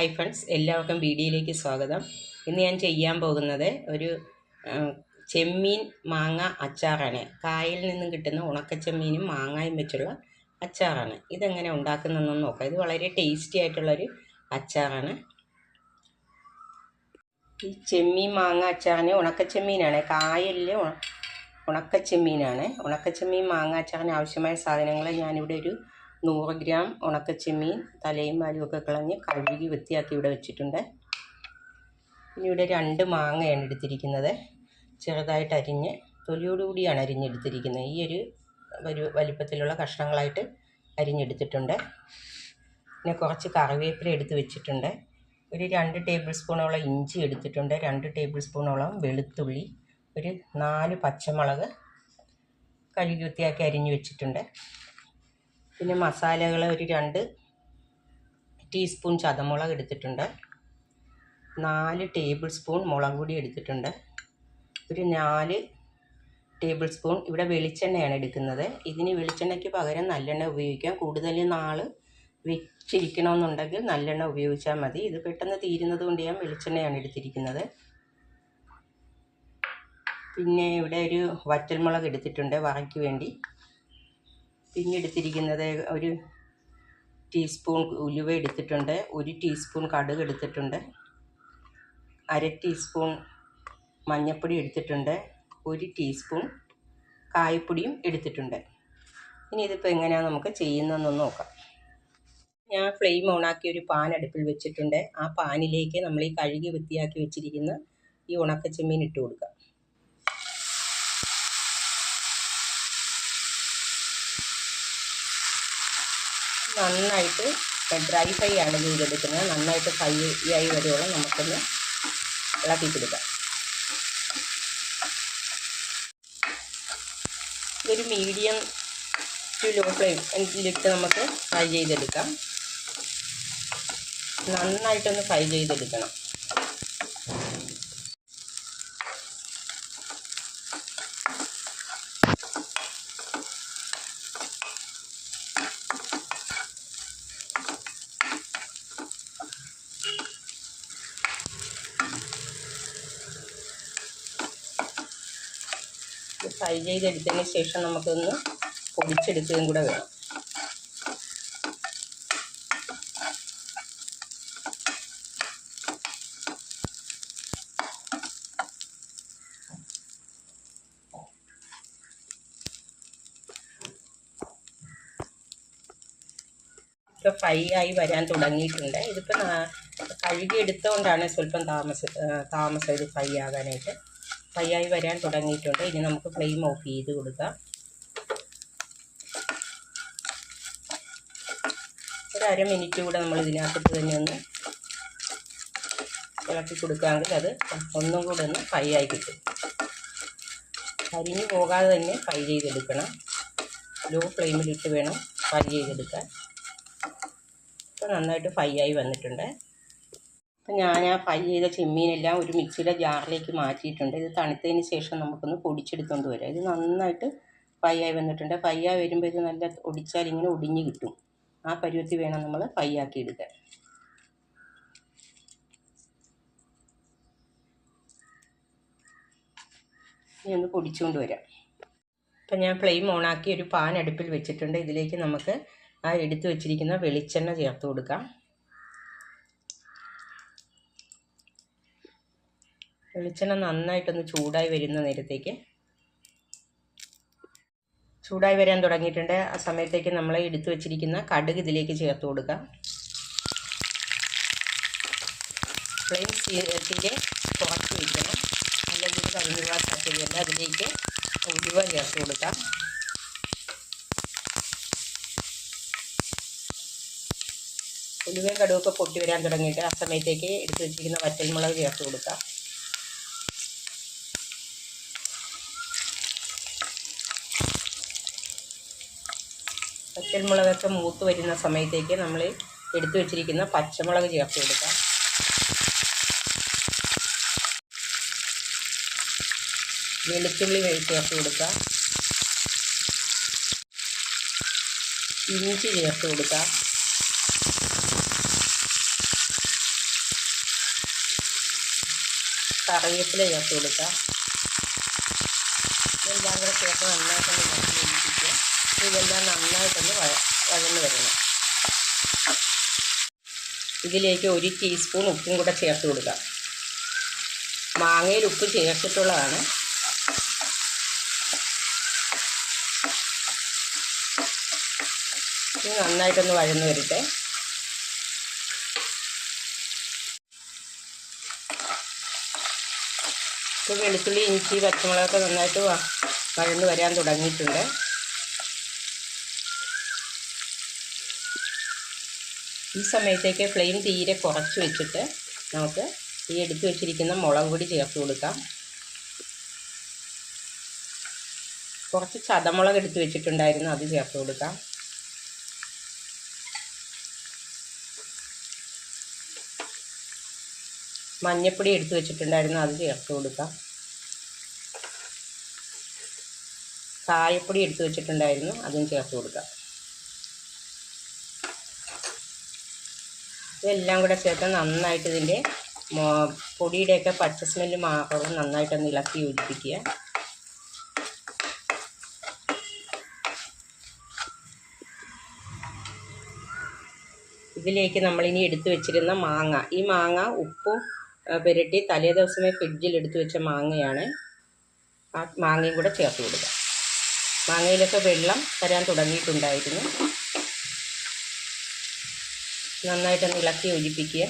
Hi friends എല്ലാവർക്കും വീഡിയോയിലേക്ക് സ്വാഗതം. ഇന്ന് ഞാൻ ചെയ്യാൻ പോകുന്നത് ഒരു ചെമ്മീൻ മാങ്ങ അച്ചാറാണ്. കായിൽ നിന്നും കിട്ടുന്ന ഉണക്കച്ചെമ്മീനും മാങ്ങയും വെച്ചുള്ള അച്ചാറാണ്. ഇതെങ്ങനെ ഉണ്ടാക്കുന്നതെന്ന് നോക്കാം. ഇത് വളരെ ടേസ്റ്റി ആയിട്ടുള്ളൊരു അച്ചാറാണ്. ഈ ചെമ്മീൻ മാങ്ങ അച്ചാറിന് ഉണക്കച്ചെമ്മീനാണ്. കായലിൽ ഉണ ഉണക്കച്ചെമ്മീനാണ്. ഉണക്കച്ചെമ്മീൻ മാങ്ങ അച്ചാറിന് ആവശ്യമായ സാധനങ്ങൾ ഞാനിവിടെ ഒരു നൂറ് ഗ്രാം ഉണക്കച്ചെമ്മീൻ തലയും വാലും ഒക്കെ കളഞ്ഞ് കഴുകി വൃത്തിയാക്കി ഇവിടെ വെച്ചിട്ടുണ്ട്. പിന്നെ ഇവിടെ രണ്ട് മാങ്ങയാണ് എടുത്തിരിക്കുന്നത്. ചെറുതായിട്ട് അരിഞ്ഞ് തൊലിയോടുകൂടിയാണ് അരിഞ്ഞെടുത്തിരിക്കുന്നത്. ഈ ഒരു ഒരു വലിപ്പത്തിലുള്ള കഷ്ണങ്ങളായിട്ട് അരിഞ്ഞെടുത്തിട്ടുണ്ട്. പിന്നെ കുറച്ച് കറിവേപ്പില എടുത്ത് വെച്ചിട്ടുണ്ട്. ഒരു രണ്ട് ടേബിൾ സ്പൂണോളം ഇഞ്ചി എടുത്തിട്ടുണ്ട്. രണ്ട് ടേബിൾ സ്പൂണോളം വെളുത്തുള്ളി ഒരു നാല് പച്ചമുളക് കഴുകി വൃത്തിയാക്കി അരിഞ്ഞു വെച്ചിട്ടുണ്ട്. പിന്നെ മസാലകൾ ഒരു രണ്ട് ടീസ്പൂൺ ചതമുളക് എടുത്തിട്ടുണ്ട്. നാല് ടേബിൾ സ്പൂൺ മുളക് പൊടി എടുത്തിട്ടുണ്ട്. ഒരു നാല് ടേബിൾ സ്പൂൺ ഇവിടെ വെളിച്ചെണ്ണയാണ് എടുക്കുന്നത്. ഇതിന് വെളിച്ചെണ്ണയ്ക്ക് പകരം നല്ലെണ്ണ ഉപയോഗിക്കാം. കൂടുതൽ നാൾ വെച്ചിരിക്കണമെന്നുണ്ടെങ്കിൽ നല്ലെണ്ണ ഉപയോഗിച്ചാൽ മതി. ഇത് പെട്ടെന്ന് തീരുന്നത് കൊണ്ട് ഞാൻ വെളിച്ചെണ്ണയാണ് എടുത്തിരിക്കുന്നത്. പിന്നെ ഇവിടെ ഒരു വറ്റൽമുളക് എടുത്തിട്ടുണ്ട്. വറയ്ക്ക് വേണ്ടി. പിന്നെ എടുത്തിരിക്കുന്നത് ഒരു ടീസ്പൂൺ ഉലുവ എടുത്തിട്ടുണ്ട് ഒരു ടീസ്പൂൺ കടുക് എടുത്തിട്ടുണ്ട് അര ടീസ്പൂൺ മഞ്ഞൾപ്പൊടി എടുത്തിട്ടുണ്ട് ഒരു ടീസ്പൂൺ കായപ്പൊടിയും എടുത്തിട്ടുണ്ട്. ഇനി ഇതിപ്പോൾ എങ്ങനെയാണ് നമുക്ക് ചെയ്യുന്നതെന്ന് നോക്കാം. ഞാൻ ഫ്ലെയിം ഓണാക്കി ഒരു പാൻ അടുപ്പിൽ വെച്ചിട്ടുണ്ട്. ആ പാനിലേക്ക് നമ്മൾ ഈ കഴുകി വൃത്തിയാക്കി വെച്ചിരിക്കുന്ന ഈ ഉണക്കച്ചെമ്മീൻ ഇട്ട് കൊടുക്കാം. നന്നായിട്ട് ഡ്രൈ ഫ്രൈ ആണ് ചെയ്തെടുക്കുന്നത് നന്നായിട്ട് ഫ്രൈ ആയി വരുവോളം നമുക്കൊന്ന് ഇളക്കി കൊടുക്കാം. ഇതൊരു മീഡിയം ടു ലോ ഫ്ലെയിം ഇതിലിട്ട് നമുക്ക് ഫ്രൈ ചെയ്തെടുക്കാം. നന്നായിട്ടൊന്ന് ഫ്രൈ ചെയ്തെടുക്കണം. ഫ്രൈ ചെയ്തെടുത്തതിന് ശേഷം നമുക്കൊന്ന് പൊടിച്ചെടുക്കുകയും കൂടെ വേണം. ഇപ്പോൾ ഫ്രൈ ആയി വരാൻ തുടങ്ങിയിട്ടുണ്ട്. ഇതിപ്പോൾ കഴുകിയെടുത്തുകൊണ്ടാണ് സ്വല്പം താമസം താമസം ഇത് ഫ്രൈ ആകാനായിട്ട്. ആയി വരാൻ തുടങ്ങിയിട്ടുണ്ട്. ഇനി നമുക്ക് ഫ്ലെയിം ഓഫ് ചെയ്ത് കൊടുക്കാം. ഒരു അര മിനിറ്റ് കൂടെ നമ്മൾ ഇതിനകത്തിട്ട് തന്നെ ഒന്ന് ഇളക്കി കൊടുക്കാമെങ്കിൽ അത് ഒന്നും കൂടെ ഒന്ന് ഫ്രൈ ആയി കിട്ടും. കരിഞ്ഞു പോകാതെ തന്നെ ഫ്രൈ ചെയ്തെടുക്കണം. ലോ ഫ്ലെയിമിലിട്ട് വേണം ഫ്രൈ ചെയ്തെടുക്കാൻ. ഇപ്പോൾ നന്നായിട്ട് ഫ്രൈ ആയി വന്നിട്ടുണ്ട്. അപ്പം ഞാൻ ആ ഫ്രൈ ചെയ്ത ചെമ്മീനെല്ലാം ഒരു മിക്സിയുടെ ജാറിലേക്ക് മാറ്റിയിട്ടുണ്ട്. ഇത് തണുത്തതിന് ശേഷം നമുക്കൊന്ന് പൊടിച്ചെടുത്തുകൊണ്ട് വരാം. ഇത് നന്നായിട്ട് ഫ്രൈ ആയി വന്നിട്ടുണ്ട്. ഫ്രൈ ആയി വരുമ്പോൾ ഇത് നല്ല ഒടിച്ചാൽ ഇങ്ങനെ ഒടിഞ്ഞ് കിട്ടും. ആ പരുവത്തിൽ വേണം നമ്മൾ ഫ്രൈ ആക്കി എടുക്കാൻ. ഇനി ഒന്ന് പൊടിച്ചുകൊണ്ട് വരാം. അപ്പം ഞാൻ ഫ്ലെയിം ഓണാക്കി ഒരു പാൻ അടുപ്പിൽ വെച്ചിട്ടുണ്ട്. ഇതിലേക്ക് നമുക്ക് ആ എടുത്തു വെച്ചിരിക്കുന്ന വെളിച്ചെണ്ണ ചേർത്ത് കൊടുക്കാം. വെളിച്ചെണ്ണ നന്നായിട്ടൊന്ന് ചൂടായി വരുന്ന നേരത്തേക്ക് ചൂടായി വരാൻ തുടങ്ങിയിട്ടുണ്ട്. ആ സമയത്തേക്ക് നമ്മൾ എടുത്തു വെച്ചിരിക്കുന്ന കടുക് ഇതിലേക്ക് ചേർത്ത് കൊടുക്കുക ഫ്ലെയിം തീരെ കുറച്ച് വയ്ക്കണം അല്ലെങ്കിൽ പോകാൻ ചട്ടിയല്ല അതിലേക്ക് ഉലുവ ചേർത്ത് കൊടുക്കാം. ഉലുവയും കടുവൊക്കെ പൊട്ടി വരാൻ തുടങ്ങിയിട്ട് ആ സമയത്തേക്ക് എടുത്തു വെച്ചിരിക്കുന്ന വറ്റൽമുളക് ചേർത്ത് കൊടുക്കാം. പച്ചമുളകൊക്കെ മൂത്ത് വരുന്ന സമയത്തേക്ക് നമ്മൾ എടുത്തു വെച്ചിരിക്കുന്ന പച്ചമുളക് ചേർത്ത് കൊടുക്കാം. വെളുത്തുള്ളി ചേർത്ത് കൊടുക്കാം. ഇഞ്ചി ചേർത്ത് കൊടുക്കാം. കറിവേപ്പില ചേർത്ത് കൊടുക്കാം. ഇതെല്ലാം കൂടെ ചേർത്ത് നന്നായിട്ടൊന്ന് ഇതെല്ലാം നന്നായിട്ടൊന്ന് വഴ വഴന്ന് വരണം. ഇതിലേക്ക് ഒരു ടീസ്പൂൺ ഉപ്പും കൂടെ ചേർത്ത് കൊടുക്കാം. മാങ്ങയിൽ ഉപ്പ് ചേർത്തിട്ടുള്ളതാണ്. ഇത് നന്നായിട്ടൊന്ന് വഴന്ന് വരട്ടെ. ഇപ്പോൾ വെളുത്തുള്ളി ഇഞ്ചി പച്ചമുളകൊക്കെ നന്നായിട്ട് വഴന്ന് വരാൻ തുടങ്ങിയിട്ടുണ്ട്. ഈ സമയത്തേക്ക് ഫ്ലെയിം തീരെ കുറച്ച് വെച്ചിട്ട് നമുക്ക് ഈ എടുത്തു വെച്ചിരിക്കുന്ന മുളക് പൊടി ചേർത്ത് കൊടുക്കാം. കുറച്ച് ചതമുളക് എടുത്ത് വെച്ചിട്ടുണ്ടായിരുന്നു അത് ചേർത്ത് കൊടുക്കാം. മഞ്ഞപ്പൊടി എടുത്ത് വെച്ചിട്ടുണ്ടായിരുന്നു അത് ചേർത്ത് കൊടുക്കാം. കായപ്പൊടി എടുത്ത് വെച്ചിട്ടുണ്ടായിരുന്നു അതും ചേർത്ത് കൊടുക്കാം. ഇതെല്ലാം കൂടെ ചേർത്ത് നന്നായിട്ട് ഇതിന്റെ പൊടിയുടെയൊക്കെ പച്ച സ്മെല്ല് മാറണം നന്നായിട്ടൊന്ന് ഇളക്കി യോജിപ്പിക്കുക. ഇതിലേക്ക് നമ്മളിനി എടുത്തു വെച്ചിരുന്ന മാങ്ങ. ഈ മാങ്ങ ഉപ്പും പുരട്ടി തലേ ദിവസമേ ഫ്രിഡ്ജിൽ എടുത്തു വെച്ച മാങ്ങയാണ്. ആ മാങ്ങയും കൂടെ ചേർത്ത് കൊടുക്കുക. മാങ്ങയിലൊക്കെ വെള്ളം തരാൻ തുടങ്ങിയിട്ടുണ്ടായിരുന്നു. നന്നായിട്ടൊന്ന് ഇളക്കി യോജിപ്പിക്കുക.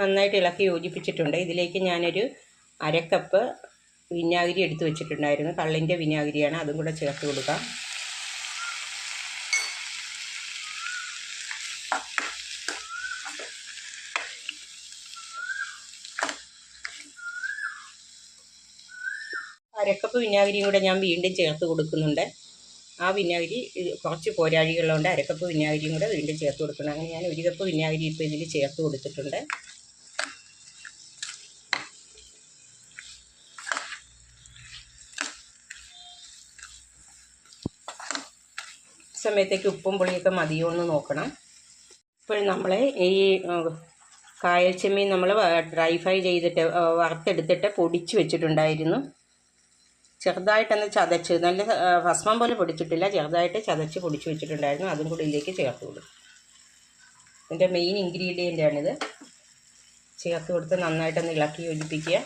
നന്നായിട്ട് ഇളക്കി യോജിപ്പിച്ചിട്ടുണ്ട്. ഇതിലേക്ക് ഞാനൊരു അരക്കപ്പ് വിനാഗിരി എടുത്ത് വെച്ചിട്ടുണ്ടായിരുന്നു. കള്ളിന്റെ വിനാഗിരിയാണ്. അതും കൂടെ ചേർത്ത് കൊടുക്കാം. അരക്കപ്പ് വിനാഗിരിയും കൂടെ ഞാൻ വീണ്ടും ചേർത്ത് കൊടുക്കുന്നുണ്ട്. ആ വിനാഗിരി കുറച്ച് പോരാഴികളുണ്ട് അരക്കപ്പ് വിനാഗിരിയും കൂടെ വീണ്ടും ചേർത്ത് കൊടുക്കണം. അങ്ങനെ ഞാൻ ഒരു കപ്പ് വിനാഗിരി ഇപ്പോൾ ഇതിൽ ചേർത്ത് കൊടുത്തിട്ടുണ്ട്. സമയത്തേക്ക് ഉപ്പും പുളിയൊക്കെ മതിയോ എന്ന് നോക്കണം. ഇപ്പോൾ നമ്മൾ ഈ കായൽ ചെമ്മീൻ നമ്മൾ ഡ്രൈ ഫ്രൈ ചെയ്തിട്ട് വറുത്തെടുത്തിട്ട് പൊടിച്ച് വെച്ചിട്ടുണ്ടായിരുന്നു. ചെറുതായിട്ടൊന്ന് ചതച്ച് നല്ല ഭസ്മം പോലെ പൊടിച്ചിട്ടില്ല ചെറുതായിട്ട് ചതച്ച് പൊടിച്ച് വെച്ചിട്ടുണ്ടായിരുന്നു. അതും കൂടി ഇതിലേക്ക് ചേർത്ത് കൊടുക്കും. ഇതിന്റെ മെയിൻ ഇൻഗ്രീഡിയന്റാണിത് ചേർത്ത് കൊടുത്ത് നന്നായിട്ടൊന്ന് ഇളക്കി യോജിപ്പിക്കുക.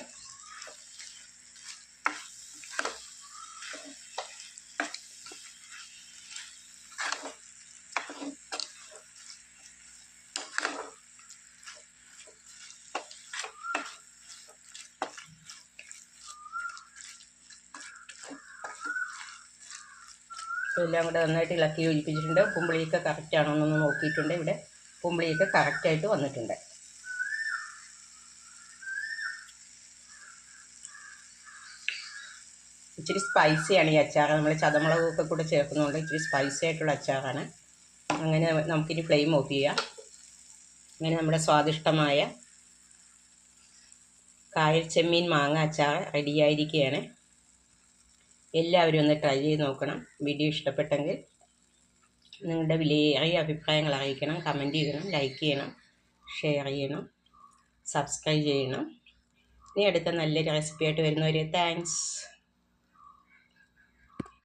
എല്ലാം കൂടെ നന്നായിട്ട് ഇളക്കി യോജിപ്പിച്ചിട്ടുണ്ട് കുമ്പിളിയൊക്കെ കറക്റ്റ് ആണോ എന്നൊന്ന് നോക്കിയിട്ടുണ്ട് ഇവിടെ. കുമ്പിളിയൊക്കെ കറക്റ്റായിട്ട് വന്നിട്ടുണ്ട്. ഇച്ചിരി സ്പൈസിയാണ് ഈ അച്ചാർ. നമ്മൾ ചതമുളകൊക്കെ കൂടെ ചേർക്കുന്നതുകൊണ്ട് ഇച്ചിരി സ്പൈസി ആയിട്ടുള്ള അച്ചാറാണ്. അങ്ങനെ നമുക്കിനി ഫ്ലെയിം ഓഫ് ചെയ്യാം. അങ്ങനെ നമ്മുടെ സ്വാദിഷ്ടമായ കായൽ ചെമ്മീൻ മാങ്ങ അച്ചാർ റെഡിയായിരിക്കുകയാണ് എല്ലാവരും ഒന്ന് ട്രൈ ചെയ്ത് നോക്കണം. വീഡിയോ ഇഷ്ടപ്പെട്ടെങ്കിൽ നിങ്ങളുടെ വിലയേറിയ അഭിപ്രായങ്ങൾ അറിയിക്കണം. കമന്റ് ചെയ്യണം ലൈക്ക് ചെയ്യണം ഷെയർ ചെയ്യണം സബ്സ്ക്രൈബ് ചെയ്യണം. ഇനി അടുത്ത നല്ലൊരു റെസിപ്പിയായിട്ട് വരുന്നവരെ താങ്ക്സ്